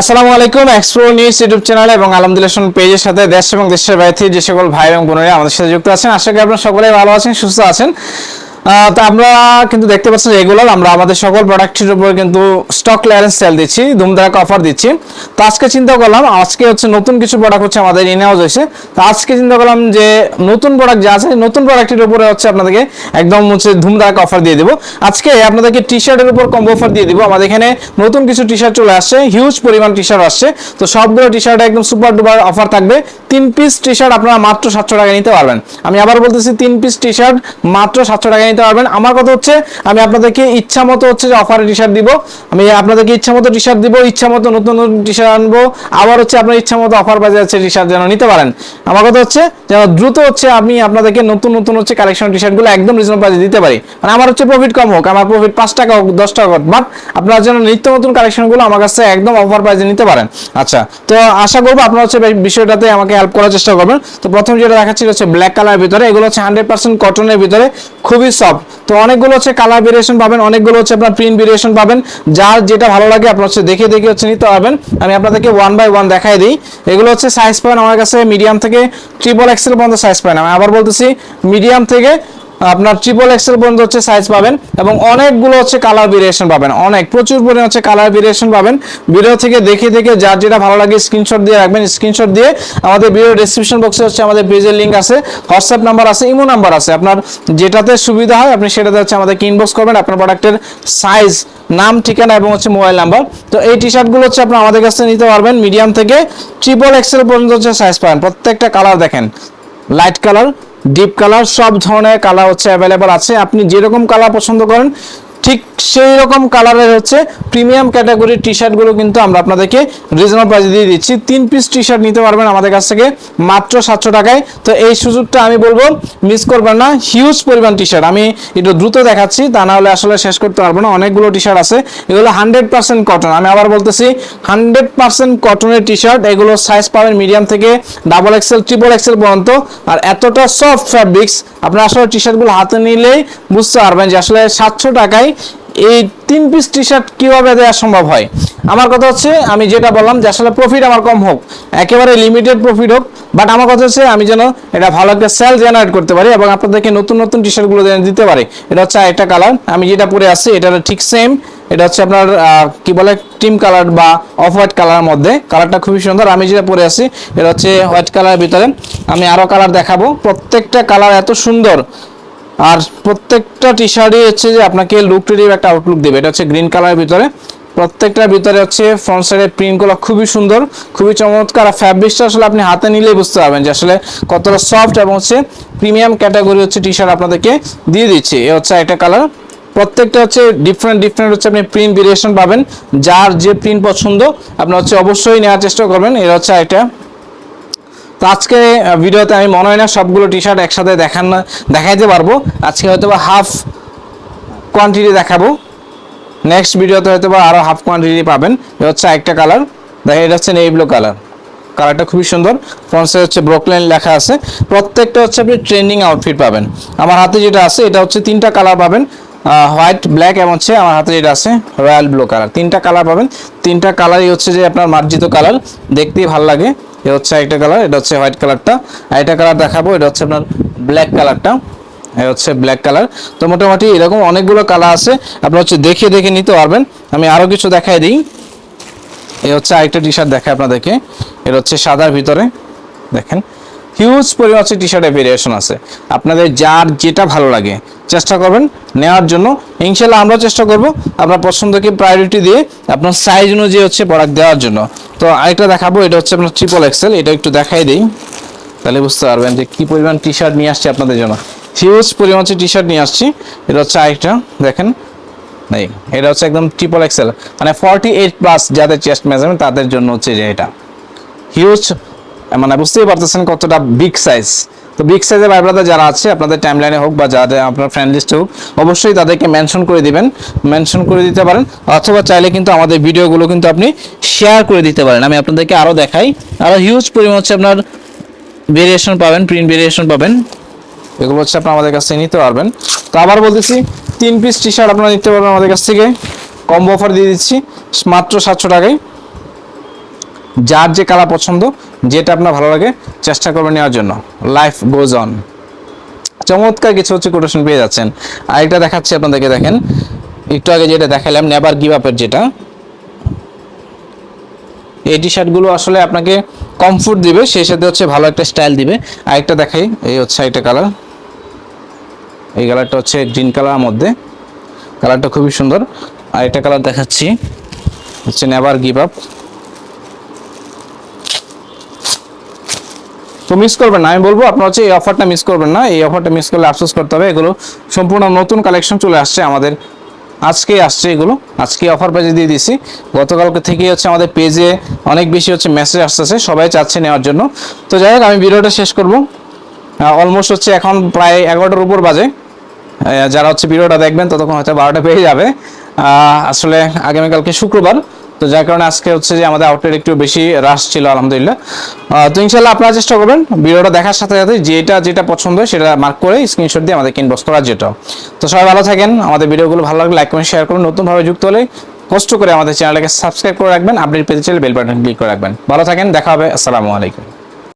আসসালামু আলাইকুম Expro news YouTube channel এবং আলহামদুলিল্লাহ পেজের সাথে দেশ এবং দেশের বাইরে থেকে যে সকল ভাই এবং বোনেরা আমাদের সাথে যুক্ত আছেন। আশা করি আপনারা সকলেই ভালো আছেন, সুস্থ আছেন। তো আমরা কিন্তু দেখতে পাচ্ছেন রেগুলার আমরা আমাদের সকল প্রোডাক্টের উপর কিন্তু স্টক ক্লিয়ারেন্স সেল দিচ্ছি ধুমধারাক অফার দিচ্ছি। তো আজকে চিন্তা করলাম, আজকে হচ্ছে নতুন কিছু প্রোডাক্ট হচ্ছে আমাদের ইন হাউস হয়েছে। তো আজকে চিন্তা করলাম যে নতুন প্রোডাক্ট যা আছে নতুন প্রোডাক্টের উপরে হচ্ছে আপনাদেরকে একদম হচ্ছে ধুমধারাক অফার দিয়ে দেবো। আজকে আপনাদেরকে টি শার্টের উপর কম্বো অফার দিয়ে দিব। আমাদের এখানে নতুন কিছু টি শার্ট চলে আসছে হিউজ পরিমাণ টি শার্ট আসছে। তো সবগুলো টি শার্টে একদম সুপার ডুপার অফার থাকবে। তিন পিস টি শার্ট আপনারা মাত্র সাতশো টাকা নিতে পারবেন। আমি আবার বলতেছি, তিন পিস টি শার্ট মাত্র সাতশো টাকা নিতে পারবেন। আমার কথা হচ্ছে, আমি আপনাদেরকে ইচ্ছা মতো হচ্ছে যে অফারে টি শার্ট দিব। আমি আপনাদেরকে ইচ্ছা মতো টি শার্ট দিব ইচ্ছা মতো নতুন নতুন টি শার্ট আনব। আবার হচ্ছে আপনার ইচ্ছা মতো অফার বাজে যাচ্ছে টি শার্ট যেন নিতে পারেন। আমার কথা হচ্ছে, যেন দ্রুত হচ্ছে আমি আপনাদেরকে নতুন নতুন হচ্ছে কালেকশন টি শার্টগুলো একদম রিজনেবল প্রাইসে দিতে পারি। মানে আমার হচ্ছে প্রফিট কম হোক, আমার প্রফিট পাঁচ টাকা হোক, দশ টাকা হোক বাট আপনারা যেন নিত্য নতুন কালেকশনগুলো আমার কাছে একদম অফার প্রাইসে নিতে পারেন। আচ্ছা তো আশা করব আপনারা হচ্ছে বিষয়টাতে আমাকে হেল্প করার চেষ্টা করবেন। তো প্রথম যেটা দেখাচ্ছি হচ্ছে ব্ল্যাক কালারের ভিতরে, এগুলো হচ্ছে হান্ড্রেড পার্সেন্ট কটনের ভিতরে। খুবই সফট তো অনেকগুলো হচ্ছে কালার ভেরিয়েশন পাবেন, অনেকগুলো হচ্ছে আপনার প্রিন্ট ভেরিয়েশন পাবেন। যার যেটা ভালো লাগে আপনার হচ্ছে দেখে দেখে হচ্ছে নিতে পারবেন। আমি আপনাদেরকে ওয়ান বাই ওয়ান দেখাই দিই। এগুলো হচ্ছে সাইজ পাবেন আমার কাছে মিডিয়াম থেকে ট্রিপল এক্সেল পর্যন্ত সাইজ পাবেন আমি আবার বলতেছি মিডিয়াম থেকে আপনার ট্রিপল এক্সেল পর্যন্ত হচ্ছে সাইজ পাবেন এবং অনেকগুলো হচ্ছে কালার ভেরিয়েশন পাবেন। অনেক, প্রচুর পরিমাণে হচ্ছে কালার ভেরিয়েশন পাবেন। ভিডিও থেকে দেখে দেখে যার যেটা ভালো লাগে স্ক্রিনশট দিয়ে রাখবেন। স্ক্রিনশট দিয়ে আমাদের ভিডিও ডেসক্রিপশন বক্সে হচ্ছে আমাদের পেজের লিঙ্ক আছে। হোয়াটসঅ্যাপ নাম্বার আছে, ইমো নাম্বার আছে। আপনার যেটাতে সুবিধা হয়, আপনি সেটাতে হচ্ছে আমাদেরকে ইনবক্স করবেন। আপনার প্রোডাক্টের সাইজ নাম, ঠিকানা এবং হচ্ছে মোবাইল নাম্বার তো এই টি শার্টগুলো হচ্ছে আপনার আমাদের কাছ নিতে পারবেন। মিডিয়াম থেকে ট্রিপল এক্সেল পর্যন্ত হচ্ছে সাইজ পাবেন। প্রত্যেকটা কালার দেখেন। লাইট কালার ডিপ কালার সব ধরনের কালার হচ্ছে অ্যাভেলেবল আছে। আপনি যেরকম কালার পছন্দ করেন ঠিক সেই রকম কালারের হচ্ছে প্রিমিয়াম ক্যাটাগরির টি শার্টগুলো কিন্তু আমরা আপনাদেরকে রিজনেবল প্রাইসে দিয়ে দিচ্ছি। তিন পিস টি শার্ট নিতে পারবেন আমাদের কাছ থেকে মাত্র সাতশো টাকায়। তো এই সুযোগটা আমি বলব মিস করবেন না। হিউজ পরিমাণ টি শার্ট আমি একটু দ্রুত দেখাচ্ছি, তা না হলে আসলে শেষ করতে পারব না। অনেকগুলো টি শার্ট আছে। এগুলো হান্ড্রেড পার্সেন্ট কটন আমি আবার বলতেছি হান্ড্রেড পার্সেন্ট কটনের টি শার্ট এগুলো সাইজ পাবেন মিডিয়াম থেকে ডাবল এক্সেল ট্রিপল এক্সেল পর্যন্ত। আর এতটা সফট ফ্যাব্রিক্স আপনারা আসলে টি শার্টগুলো হাতে নিলেই বুঝতে পারবেন যে আসলে সাতশো টাকায় এই তিন পিস টি শার্ট কীভাবে দেওয়া সম্ভব হয়? আমার কথা হচ্ছে, আমি যেটা বললাম যে আসলে প্রফিট আমার কম হোক, একেবারে লিমিটেড প্রফিট হোক বাট আমার কথা হচ্ছে আমি যেন এটা ভালো একটা সেল জেনারেট করতে পারি এবং আপনাদেরকে নতুন নতুন টি শার্টগুলো দিতে পারি। এটা হচ্ছে একটা কালার আমি যেটা পরে আছি এটা ঠিক সেম এটা হচ্ছে আপনার কি বলে টিম কালার বা অফ হোয়াইট কালারের মধ্যে। কালারটা খুবই সুন্দর, আমি যেটা পরে আছি, এটা হচ্ছে হোয়াইট কালারের ভিতরে। আমি আরও কালার দেখাবো। প্রত্যেকটা কালার এত সুন্দর আর প্রত্যেকটা টি শার্টই হচ্ছে যে আপনাকে লুক টেডিভ একটা আউটলুক দেবে। এটা হচ্ছে গ্রিন কালারের ভিতরে। প্রত্যেকটার ভিতরে হচ্ছে ফ্রন্ট সাইডের প্রিন্টগুলো খুবই সুন্দর, খুবই চমৎকার। আর আসলে আপনি হাতে নিলেই বুঝতে পারবেন যে আসলে কতটা সফট এবং হচ্ছে প্রিমিয়াম ক্যাটাগরি হচ্ছে টি শার্ট আপনাদেরকে দিয়ে দিচ্ছে। এ হচ্ছে একটা কালার প্রত্যেকটা হচ্ছে ডিফারেন্ট ডিফারেন্ট হচ্ছে আপনি প্রিন্ট ভেরিয়েশন পাবেন। যার যে প্রিন্ট পছন্দ আপনি হচ্ছে অবশ্যই নেওয়ার চেষ্টা করবেন। এটা হচ্ছে একটা তো আজকে ভিডিওতে আমি মনে হয় না সবগুলো টি শার্ট একসাথে দেখান দেখাইতে পারব। আজকে হয়তো বা হাফ কোয়ান্টিটি দেখাবো। নেক্সট ভিডিওতে হয়তো বা আরও হাফ কোয়ান্টিটি পাবেন। এটা হচ্ছে একটা কালার দেখেন, এটা হচ্ছে নেই ব্লু কালার কালারটা খুবই সুন্দর। ফ্রন্টসে হচ্ছে ব্রোকলাইন লেখা আছে। প্রত্যেকটা হচ্ছে আপনি ট্রেন্ডিং আউটফিট পাবেন। আমার হাতে যেটা আছে, এটা হচ্ছে তিনটা কালার পাবেন। হোয়াইট ব্ল্যাক এবং হচ্ছে আমার হাতে যেটা আছে রয়্যাল ব্লু কালার তিনটা কালার পাবেন। তিনটা কালারই হচ্ছে যে আপনার মার্জিত কালার দেখতেই ভালো লাগে। এটা হচ্ছে একটা কালার এটা হচ্ছে হোয়াইট কালারটা আর এটা কালার দেখাবো, এটা হচ্ছে আপনার ব্ল্যাক কালারটা এটা হচ্ছে ব্ল্যাক কালার তো মোটামুটি এরকম অনেকগুলো কালার আছে আপনি হচ্ছে দেখে দেখে নিতে পারবেন। আমি আরও কিছু দেখাই দিই। এ হচ্ছে আরেকটা টি শার্ট দেখায় আপনাদেরকে। এটা হচ্ছে সাদার ভিতরে। দেখেন। হিউজ পরিমাণ টি শার্টের ভেরিয়েশন আছে। আপনাদের যার যেটা ভালো লাগে, চেষ্টা করবেন নেওয়ার জন্য। ইনশাল্লাহ আমরা চেষ্টা করব আপনার পছন্দকে প্রায়োরিটি দিয়ে আপনার সাইজ অনুযায়ী হচ্ছে প্রোডাক্ট দেওয়ার জন্য। তো আরেকটা দেখাবো, এটা হচ্ছে আপনার ট্রিপল এক্সেল এটা একটু দেখাই দিই। তাহলে বুঝতে পারবেন যে কী পরিমাণ টি শার্ট নিয়ে আসছি আপনাদের জন্য। হিউজ পরিমাণ হচ্ছে টি শার্ট নিয়ে আসছি। এটা হচ্ছে আরেকটা, দেখেন। নেই এটা হচ্ছে একদম ট্রিপল এক্সেল মানে ফর্টি এইট প্লাস যাদের চেস্ট মেজারমেন্ট তাদের জন্য হচ্ছে যে এটা। হিউজ মানে বুঝতেই পারতেছেন কতটা বিগ সাইজ তো বিগ সাইজের ভাই ব্রাদার যারা আছে, আপনাদের টাইম লাইনে হোক বা যাদের আপনার ফ্রেন্ড লিস্টে হোক, অবশ্যই তাদেরকে মেনশন করে দিবেন। মেনশন করে দিতে পারেন, অথবা চাইলে কিন্তু আমাদের ভিডিওগুলো কিন্তু আপনি শেয়ার করে দিতে পারেন। আমি আপনাদেরকে আরও দেখাই। আরও হিউজ পরিমাণ হচ্ছে আপনার ভেরিয়েশন পাবেন প্রিন্ট ভেরিয়েশন পাবেন। এগুলো হচ্ছে আপনারা আমাদের কাছ থেকে নিতে পারবেন। তো আবার বলতেছি, তিন পিস টি শার্ট আপনারা নিতে পারবেন আমাদের কাছ থেকে। কম্বো অফার দিয়ে দিচ্ছি, মাত্র সাতশো টাকায়। যার যে কালার পছন্দ, যেটা আপনার ভালো লাগে, চেষ্টা করবেন নেওয়ার জন্য। লাইফ গোজ অন চমৎকার কিছু হচ্ছে কোটেশন পেয়ে যাচ্ছেন। আরেকটা দেখাচ্ছি আপনাদেরকে, দেখেন। একটু আগে যেটা দেখালাম নেভার গিভ আপের যেটা। এই টি শার্টগুলো আসলে আপনাকে কমফোর্ট দিবে, সেই সাথে হচ্ছে ভালো একটা স্টাইল দিবে। আরেকটা দেখাই, এই হচ্ছে একটা কালার এই কালারটা হচ্ছে গ্রিন কালারের মধ্যে। কালারটা খুবই সুন্দর। আরেকটা কালার দেখাচ্ছি, হচ্ছে নেভার গিভ আপ তো মিস করবেন না। আমি বলব, আপনার হচ্ছে এই অফারটা মিস করবেন না। এই অফারটা মিস করলে আফসোস করতে হবে। এগুলো সম্পূর্ণ নতুন কালেকশন চলে আসছে আমাদের। আজকে আসছে এগুলো। আজকে অফার পেজে দিয়ে দিছি গতকালকে থেকে হচ্ছে আমাদের পেজে অনেক বেশি হচ্ছে মেসেজ আসতেছে। সবাই চাচ্ছে নেওয়ার জন্য। তো যাই হোক, আমি ভিডিওটা শেষ করব। অলমোস্ট হচ্ছে এখন প্রায় এগারোটার উপর বাজে। যারা হচ্ছে ভিডিওটা দেখবেন, ততক্ষণ হয়তো বারোটা পেয়ে যাবে। আসলে আগামীকালকে শুক্রবার। তো যার কারণে আজকে হচ্ছে যে আমাদের আউটলেট একটু বেশি রাশ ছিল, আলহামদুলিল্লাহ। তো ইনশাল্লাহ আপনারা চেষ্টা করবেন ভিডিওটা দেখার সাথে সাথে যেটা যেটা পছন্দ সেটা মার্ক করে স্ক্রিনশট দিয়ে আমাদের ইনবক্স করার যেটা তো সবাই ভালো থাকেন, আমাদের ভিডিওগুলো ভালো লাগলে লাইক কমেন্ট শেয়ার করুন। নতুনভাবে যুক্ত হলে কষ্ট করে আমাদের চ্যানেলটাকে সাবস্ক্রাইব করে রাখবেন আপডেট পেতে চাইলে বেল বাটন ক্লিক করে রাখবেন। ভালো থাকেন, দেখা হবে, আসসালামু আলাইকুম।